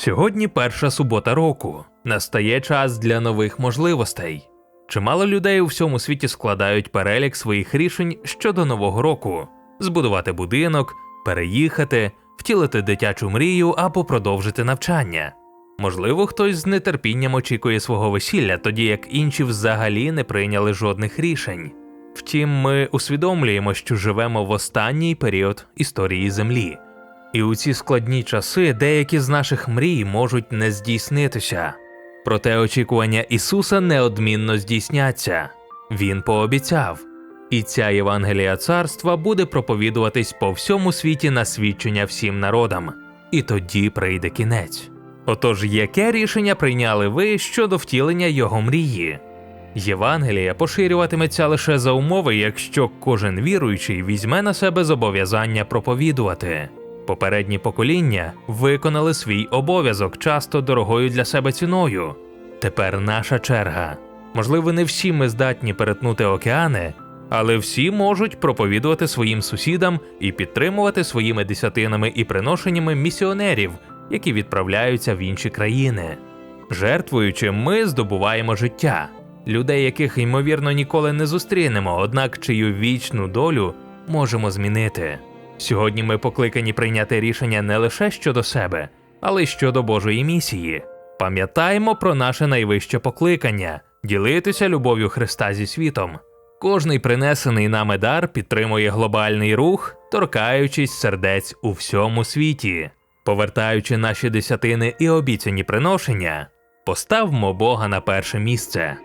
Сьогодні перша субота року. Настає час для нових можливостей. Чимало людей у всьому світі складають перелік своїх рішень щодо нового року: збудувати будинок, переїхати, втілити дитячу мрію або продовжити навчання. Можливо, хтось з нетерпінням очікує свого весілля, тоді як інші взагалі не прийняли жодних рішень. Втім, ми усвідомлюємо, що живемо в останній період історії Землі. І у ці складні часи деякі з наших мрій можуть не здійснитися. Проте очікування Ісуса неодмінно здійсняться. Він пообіцяв. І ця Євангелія царства буде проповідуватись по всьому світі на свідчення всім народам. І тоді прийде кінець. Отож, яке рішення прийняли ви щодо втілення його мрії? Євангелія поширюватиметься лише за умови, якщо кожен віруючий візьме на себе зобов'язання проповідувати. Попередні покоління виконали свій обов'язок часто дорогою для себе ціною. Тепер наша черга. Можливо, не всі ми здатні перетнути океани, але всі можуть проповідувати своїм сусідам і підтримувати своїми десятинами і приношеннями місіонерів, які відправляються в інші країни. Жертвуючи, ми здобуваємо життя, людей, яких ймовірно ніколи не зустрінемо, однак чию вічну долю можемо змінити. Сьогодні ми покликані прийняти рішення не лише щодо себе, але й щодо Божої місії. Пам'ятаємо про наше найвище покликання ділитися любов'ю Христа зі світом. Кожний принесений нами дар підтримує глобальний рух, торкаючись сердець у всьому світі. Повертаючи наші десятини і обіцяні приношення, поставмо Бога на перше місце.